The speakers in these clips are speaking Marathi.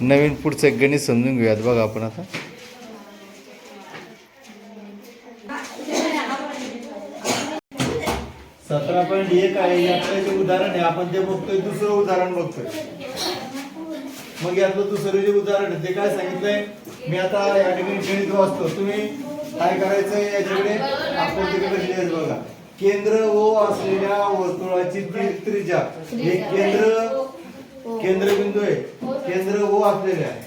नवीन पुढचं एक गणित समजून घेऊयात. बघा आपण आता. सतरा पॉईंट एक आहे. यातलं जे उदाहरण आहे आपण ते बघतोय दुसरं उदाहरण बघतोय. मग यातलं दुसरं जे उदाहरण आहे ते काय सांगितलंय? मी आता या ठिकाणी गणित वाचतो. तुम्ही काय करायचं याच्याकडे? आपण तिकडे लिहायचं बघा. केंद्र ओ असलेल्या वर्तुळाची त्रिज्या. हे केंद्र केंद्रबिंदू आहे. केंद्र ओ आहे.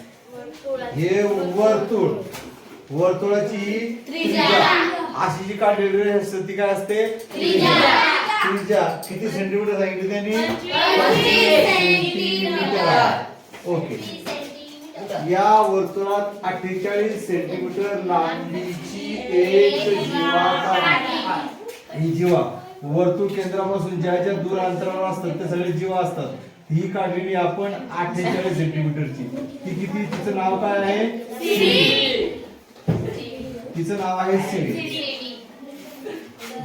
हे वर्तुळ. वर्तुळाची अशी जी काढलेली असते ती काय असते? त्रिज्या. किती सेंटीमीटर सांगितली त्यांनी? ओके. या वर्तुळात अठ्ठेचाळीस सेंटीमीटर लांबीची एक जीवा ही जीवा. वर्तुळ केंद्रापासून ज्या ज्या दूर अंतरावर असतात ते सगळे जीवा असतात. ही काढलेली आपण अठ्ठेचाळीस सेंटीमीटरची. ती किती? तिचं नाव काय आहे? तिचं नाव आहे सिडी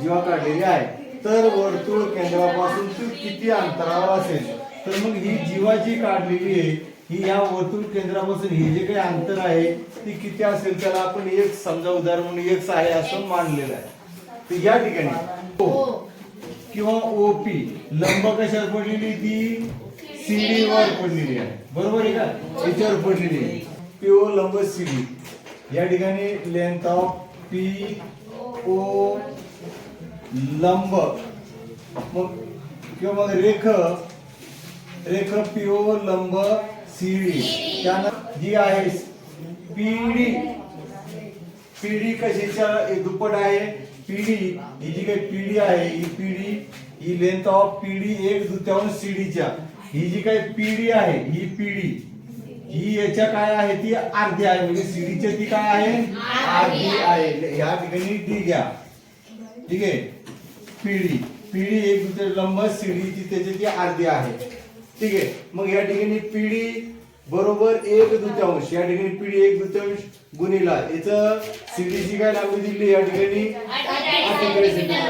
जेव्हा काढलेली आहे. तर वर्तुळ केंद्रापासून ती किती अंतरावर असेल? तर मग ही जीवा जी काढलेली आहे ही या वर्तुळ केंद्रापासून हे जे काही अंतर आहे ती किती असेल? त्याला आपण एक समजा उदाहरण म्हणून एक आहे असं मानलेलं आहे. तर या ठिकाणी. किंवा ओपी लंब कशात पडलेली ती? सीडीवर पडलेली आहे. बरोबर आहे का? याच्यावर पडलेली आहे. पीओ लंब सीडी या ठिकाणी लेंथ ऑफ पी ओ लंब. मग किंवा मग रेख रेख पीओ लंब सीडी त्यानं जी आहे पीडी पीडी कशाच्या? दुप्पट आहे. पीडी ही जी काही पीडी आहे ही पीडी ही लेंथ ऑफ पीडी एक दुत्याहून सीडीच्या ही जी काही पीडी आहे ही पीडी ही याच्या काय आहे ती अर्धी आहे. म्हणजे सीडीच्या ती काय आहे? अर्धी आहे. ह्या ठिकाणी डी घ्या. ठीक आहे? पिढी. पिढी एक दुसरे लंब सीडीची त्याची ती अर्धी आहे. ठीक आहे? मग या ठिकाणी पिढी बरोबर एक दुत्यांश या ठिकाणी पिढी एक दुत्यांश गुणिला. याचं सीडीची काय लांबी दिली या ठिकाणी?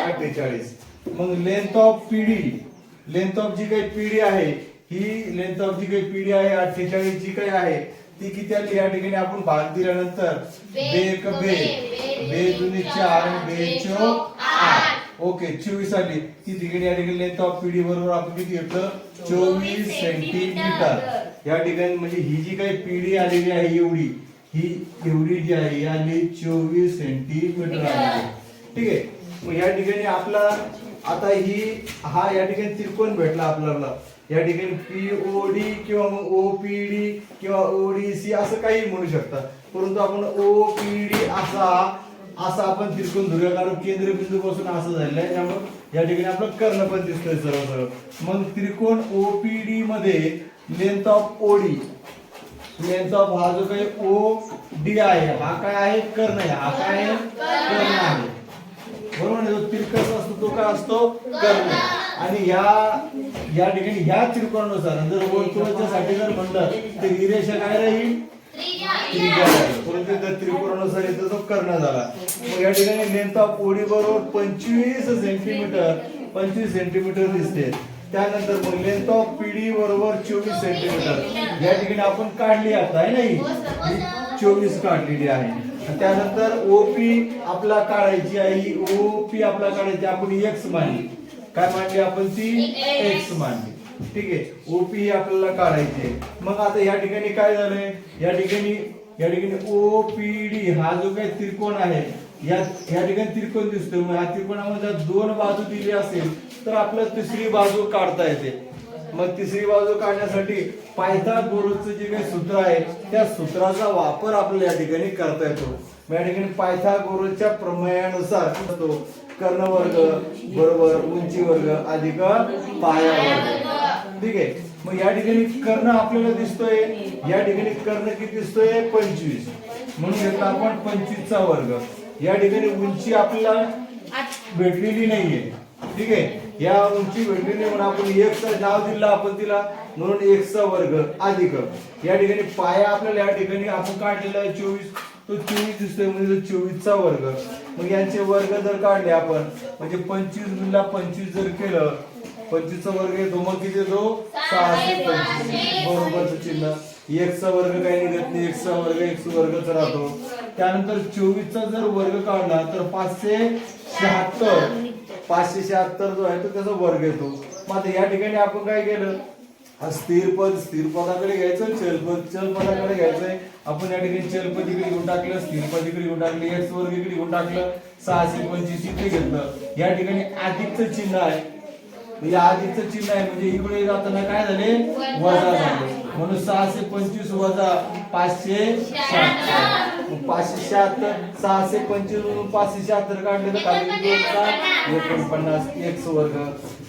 अठ्ठेचाळीस. मग length of PD. Length of जी काही पिढी आहे ही लेंथ ऑफ जी काही पिढी आहे अठ्ठेचाळीस जी काही आहे ती किती आली या ठिकाणी आपण भाग दिल्यानंतर? बे एक बे बे दुनी चार बे आठ. ओके चोवीस आली ती ठिकाणी या ठिकाणी लेंथ ऑफ पिढी बरोबर आपण किती घेतलं? चोवीस सेंटीमीटर या ठिकाणी म्हणजे ही जी काही पिढी आलेली आहे एवढी ही एवढी जी आहे ही आली चोवीस सेंटीमीटर आलेली आहे. ठीक आहे? मग या ठिकाणी आपला आता ही हा या ठिकाणी त्रिकोण भेटला आपल्याला. या ठिकाणी पीओडी किंवा मग ओपीडी किंवा ओडीसी असं काही म्हणू शकता. परंतु आपण ओपीडी असा असा आपण त्रिकोण धरूया कारण केंद्रबिंदू पासून असं झालेलं आहे. त्यामुळे या ठिकाणी आपलं कर्ण पण दिसतोय सर्व सर्व मग त्रिकोण ओपीडी मध्ये length of OD length of हा जो काही ओ डी आहे हा काय आहे? कर्ण आहे. हा काय आहे? कर्ण आहे. बरोबर जो तिरकस असतो तो काय असतो? कर्ण आणि या या ठिकाणी ह्या त्रिकोणानुसार जर वर्तुळाच्या साठी जर म्हणलं तर ही रेषा काय राहील? परंतु त्या त्रिकोणानुसार येतो तो कर्ण झाला. मग या ठिकाणी लेंथ ऑफ ओडी बरोबर पंचवीस सेंटीमीटर पंचवीस सेंटीमीटर दिसते. त्यानंतर मग लेंथ ऑफ पिढी बरोबर चोवीस सेंटीमीटर या ठिकाणी आपण काढली आता आहे नाही चोवीस काढलेली आहे. त्यानंतर ओपी आपला काढायची आहे. ओपी आपला काढायची आपण एक्स मानली. काय मानली आपण ती? एक्स मानली ठीक आहे. ओपी ही आपल्याला काढायची आहे. मग आता या ठिकाणी काय झालंय? या ठिकाणी या ठिकाणी ओपीडी हा जो काही त्रिकोण आहे या या ठिकाणी त्रिकोण दिसतोय. मग या त्रिकोणामध्ये जर दोन बाजू दिली असेल तर आपल्याला तिसरी बाजू काढता येते. मग तिसरी बाजू काढण्यासाठी पायथागोरसचं जे काही सूत्र आहे त्या सूत्राचा वापर आपल्याला या ठिकाणी करता येतो. मग या ठिकाणी पायथागोरसच्या प्रमेयानुसार तो कर्णवर्ग बरोबर उंची वर्ग अधिक पाया वर्ग ठीक आहे? मग या ठिकाणी कर्ण आपल्याला दिसतोय. या ठिकाणी कर्ण किती दिसतोय? पंचवीस. म्हणून घेतला आपण पंचवीसचा वर्ग. या ठिकाणी उंची आपल्याला भेटलेली नाहीये. ठीक आहे? या उंची भेटलेली नाही म्हणून आपण एकचं नाव दिला आपण तिला म्हणून एकचा वर्ग अधिक. या ठिकाणी पाया आपल्याला या ठिकाणी आपण काढलेला आहे चोवीस. तो चोवीस दिसतोय म्हणजे चोवीसचा वर्ग. मग यांचे वर्ग जर काढले आपण म्हणजे पंचवीस गुणला पंचवीस जर केलं पंचवीसचा वर्ग येतो मग किती येतो? सहाशे पंचवीस बरोबरचं चिन्ह. एकचा वर्ग काही निघत नाही एकचा वर्ग एक वर्गच राहतो. त्यानंतर चोवीसचा जर वर्ग काढला तर पाचशे शहात्तर. पाचशे शहात्तर जो आहे तो त्याचा वर्ग येतो. मग आता या ठिकाणी आपण काय केलं? हा स्थिर पद स्थिर पदाकडे घ्यायचं चल पद चल पदाकडे घ्यायचंय. आपण या ठिकाणी चल पदीकडे घेऊन टाकलं स्थिर पदीकडे घेऊन टाकलं एक्स वर्ग इकडे घेऊन टाकलं सहाशे पंचवीस इथे घेतलं. या ठिकाणी अधिकचं चिन्ह आहे. म्हणजे अधिकचं चिन्ह आहे म्हणजे इकडे जाताना काय झाले? वजा झाले. म्हणून सहाशे पंचवीस वजा पाचशे मग पाचशे शहात्तर सहाशे पंचवीस पाचशे शहात्तर काढले तर खाली एकोणपन्नास. एक्स वर्ग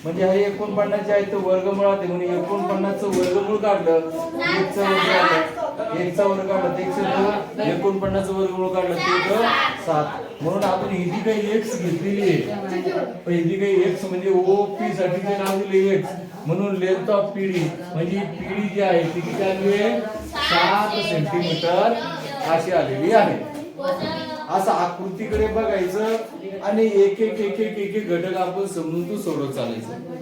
म्हणजे हे एकोणपन्नास जे आहे ते वर्गमुळात आहे म्हणून एकोणपन्नासचं वर्गमूळ काढलं एकचं वर्ग काढलं. एकचा वर्ग काढला तर एकशे दोन. एकोणपन्नासचं वर्गमूळ काढलं ते सात. म्हणून आपण ही जी काही एक्स घेतलेली आहे ही जी काही एक्स म्हणजे ओ पी साठी जे नाव दिले एक्स म्हणून लेंथ ऑफ पिढी म्हणजे पिढी जी आहे ती किती आली आहे? सात सेंटीमीटर अशी आलेली आहे. असं आकृतीकडे बघायचं आणि एक एक एक एक एक घटक आपण समजून तू सोडत चालायचं.